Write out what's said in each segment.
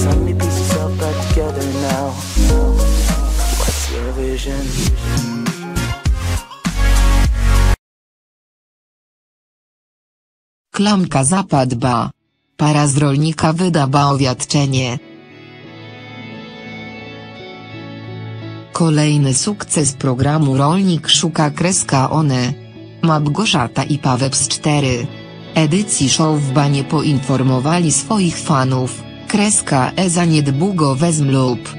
Pieces up back together now. What's your vision? Klamka zapadba. Para z rolnika wyda ba owiadczenie. Kolejny sukces programu Rolnik szuka kreska one. Małgorzata i Paweł z 4. Edycji show w banie poinformowali swoich fanów, kreska e za niedługo wezm lub.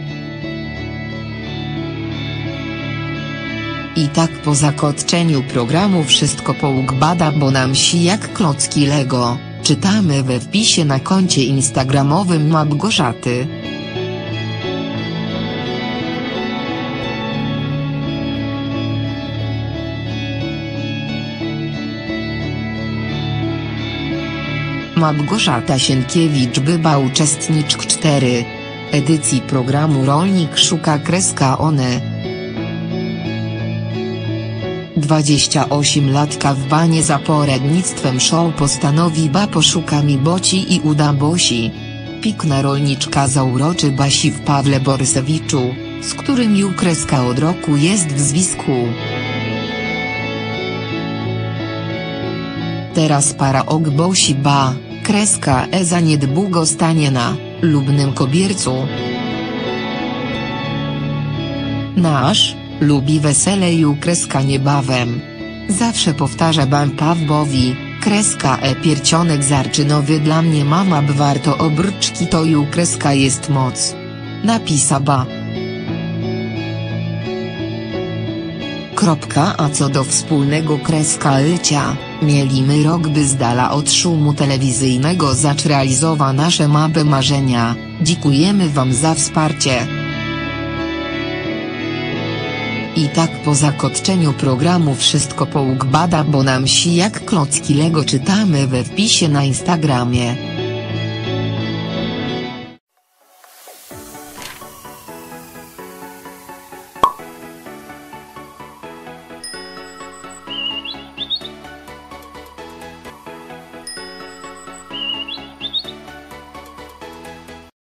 I tak po zakończeniu programu wszystko połóg bada bo nam si jak klocki Lego, czytamy we wpisie na koncie instagramowym Małgorzaty. Małgorzata Sienkiewicz była uczestniczk 4. Edycji programu Rolnik szuka kreska one. 28-latka w banie za poradnictwem show postanowi ba poszuka mi boci i uda bosi. Pikna rolniczka zauroczy basi w Pawle Borysewiczu, z którym ju kreska od roku jest w zwisku. Teraz para og bosi ba, kreska e za niedługo stanie na, lubnym kobiercu. Nasz, lubi wesele i kreska niebawem. Zawsze powtarza Ban Pawłowi, kreska e piercionek zarczynowy dla mnie mama b warto obrczki to ju kreska jest moc. Napisa ba. A co do wspólnego kreska lycia, mielimy rok by z dala od szumu telewizyjnego zacz realizowa nasze mapy marzenia, dziękujemy wam za wsparcie. I tak po zakończeniu programu wszystko połóg bada bo nam si jak klocki Lego czytamy we wpisie na Instagramie.